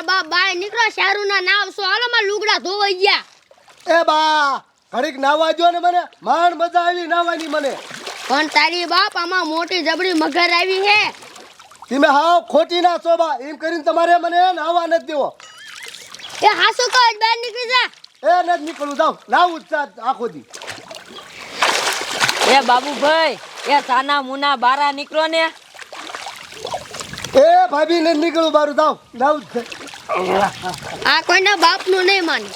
મારા બાપ બાય નીકળો શારું ના નાવ સો હાલો માં લુગડા ધોવાઈ ગયા. એ બા ઘડીક નાવા જો ને મને. માણ મજા આવી નાવાની મને. પણ તારી બાપ આમાં મોટી જબડી મગર આવી હે. તમે હાવ ખોટી ના છો બા. એમ કરીને તમારે મને નાવા નથી દેવો. એ હાસુ તો જ બહાર નીકળી જા. એ નથી નીકળું જાવ નાવું જ આખો દી. એ બાબુભાઈ એ સાના મુના બારા નીકળો ને. એ ભાભી ને નીકળું બારું જાવ નાવું જ. આ કોઈના બાપનું નહીં માને.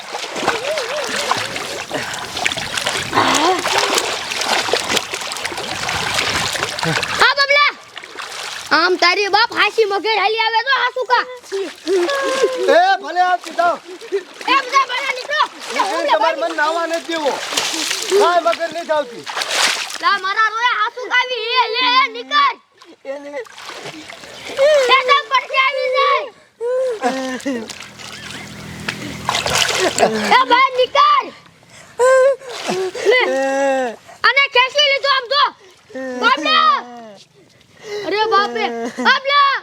હા બબલા. આમ તારી બાપ હાસી મગર હાલી આવે તો હાસુ કા? એ ભલે આવતી જાવ એ બધા ભલે નીકળો. તમાર મને નાવા નથી દેવો. કાંઈ મગર નહીં જાવતી લા મારા રોયા હાસુ કાવી એ લે એ નીકળ. એ એ બહાર અરે બાપરે, બાપલા!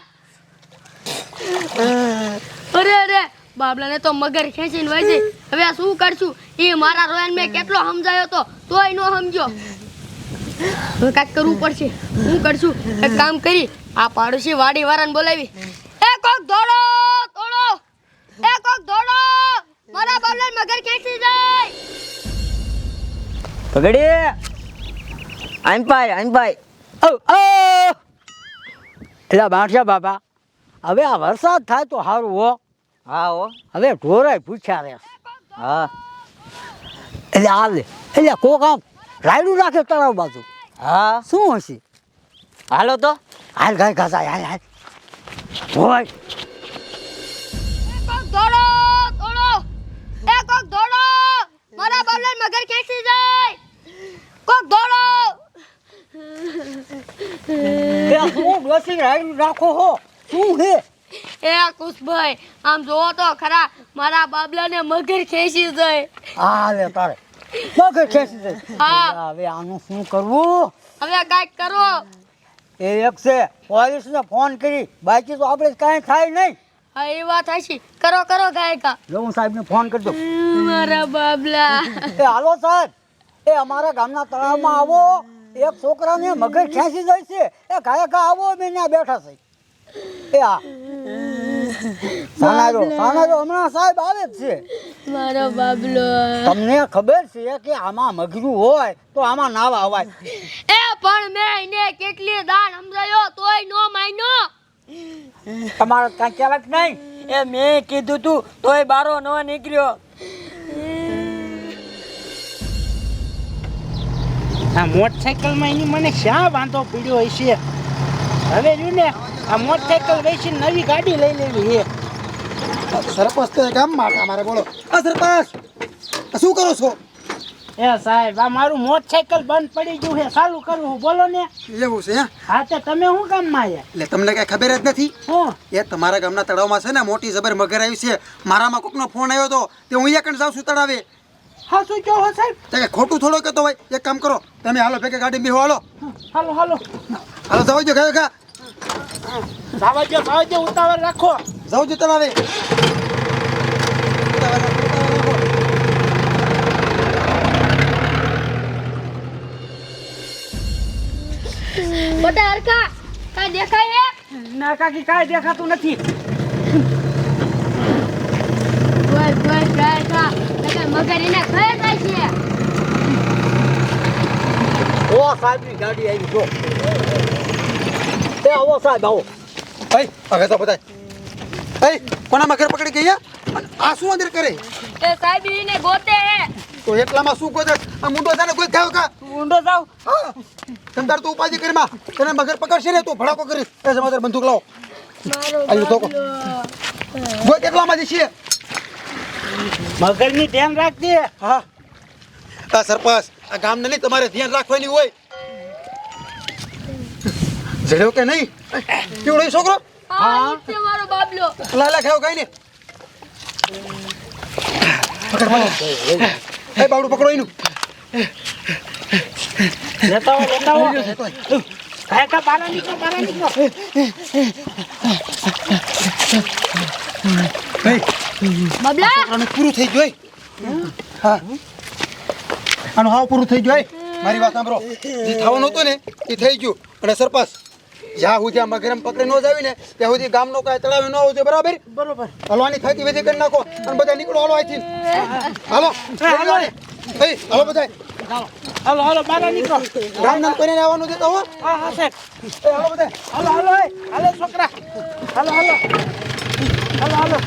અરે તો મગર ખેંચીને હવે શું કરશું? એ મારા મેં કેટલો સમજાયો તોય નો સમજો હવે કરવું પડશે. હું કરશું? એક કામ કરી, આ પાડોશી વાડી વાળાને બોલાવી. કોક દોડો દોડો. એ કોક દોડો. મારા બાબલાને મગર ખેંચી જાય. પગડી આનપાઈ આનપાઈ ઓ ઓ. એલા બાંઠિયા બાબા હવે આ વરસાદ થાય તો સારું હો. હા હો. હવે ઢોરાય પૂછ્યા રે. હા. એટલે આ લે એટલે કોક આમ રાયડું રાખે તળાવ બાજુ. હા. શું હશે? હાલો તો. હાલ ગાય ઘસાય હાલ હાલ. હોય કોક દોડો દોડો. એ કોક દોડો. મારા બાબલાને મગર ખેંચી જાય. કોક દોડો. એ શું ડોસી રાયડું રાખો હો. શું હે? એ કુશભાઈ આમ જોવો તો ખરા મારા બાબલાને મગર ખેંચી જાય. હા લે તારે. મગર ખેંચી દે હા. હવે આનું શું કરવું? હવે કાઈક કરો. એ એક છે પોલીસને ફોન કરી બાકી તો આપણે કાંઈ થાય નહીં. હા એ વાત હશે કરો કરો ગાયકા. જો હું સાહેબને ફોન કરજો. મારા બાબલા. એ હાલો સાહેબ એ અમારા ગામના તળાવમાં આવો. એક છોકરાને મગજ ખેંચી જાય છે. એ ગાયકા આવો મેં ત્યાં બેઠા છે. એ હા. સાનારો સાનારો હમણાં સાહેબ આવે જ છે. મારો બાબલો. તમને ખબર છે કે આમાં મગરું હોય તો આમાં નાવા અવાય. એ પણ મેં એને કેટલી દાન સમજાયો તોય નો માન્યો. તમારો કાંઈ કહેવાય નહીં? એ મેં કીધું તું તોય બારો ન નીકળ્યો. આ મોટરસાઇકલમાં એની મને શા વાંધો પીડ્યો હશે? હવે જો ને આ મોટરસાઇકલ વેચીને નવી ગાડી લઈ લેવી છે. સરપંચ તો એક માટા મારે બોલો. આ સરપંચ શું કરો છો? એ સાહેબ આ મારું મોટરસાયકલ બંધ પડી ગયું છે ચાલુ કરવું બોલો ને. એવું છે હે? હા તે તમે શું કામમાં આવ્યા એટલે તમને કઈ ખબર જ નથી? શું એ તમારા ગામના તળાવમાં છે ને મોટી જબર મગર આવી છે. મારામાં કોકનો ફોન આવ્યો હતો તે હું અહીંયા કણ જાઉં છું તળાવે. હા શું કહો સાહેબ? તે ખોટું થોડો કહેતો હોય. એક કામ કરો તમે હાલો ભેગે ગાડી બેહો હાલો. હાલો હાલો. હાલો જવા જો ગયો કા જવા જો જવા જો ઉતાવળ રાખો. જાવ જો તળાવે બધા હરખા કાઈ દેખાય હે? ના કાકી કાઈ દેખાતું નથી. બસ બસ મગર એને જાય છે. ઓ સાહેબની ગાડી આવી જો. તે આવો સાહેબ આવો. ભાઈ હવે તો બતાય એ કોના મગર પકડી ગઈ આ શું અંદર કરે? એ સાહેબ ઈને ગોતે હે. તો એટલામાં શું ગોતે? આ મુંડો જાને કોઈ થાવ કા? મુંડો જાવ. તંદર તો તું ઉપાધિ કરી માં. તને મગર પકડશે ને તું ભડાકો કરી. એ સમાચાર બંદૂક લાવો. આયો તો ગો કેટલામાં જશે મગરની ધ્યાન રાખજે. હા. આ સરપંચ આ ગામને નહીં તમારે ધ્યાન રાખવાની હોય. જડ્યો કે નહીં? કેવડો છોકરો? હા ઈ છે મારો બાબલો લાલા ખાવ કઈ ને પકડ મારો એ બાવડું પકડો એનું લેતા આવો લેતા આવો કાકા બારા નીકળો બારા નીકળો બાબલા આનું પૂરું થઈ ગયું હે? હા આનું હાવ પૂરું થઈ ગયું હે? મારી વાત સાંભળો જે થવાનું હતું ને એ થઈ ગયું અને સરપંચ જ્યાં સુધી મગરમ પકડી ન જાવી ને ત્યાં સુધી ગામનો કાંઈ તળાવ ન આવજો બરાબર? બરોબર. હલવાની થતી વેધી કરી નાખો અને બધા નીકળો હલો અહીંથી. હાલો. હાલો. ભાઈ હાલો બધા હાલો હાલો બારા નીકળો. ગામ નામ કરીને આવવાનું છે તો હા. હા સાહેબ. હાલો બધા હાલો હાલો હાલો છોકરા. હાલો હાલો. હાલો હાલો.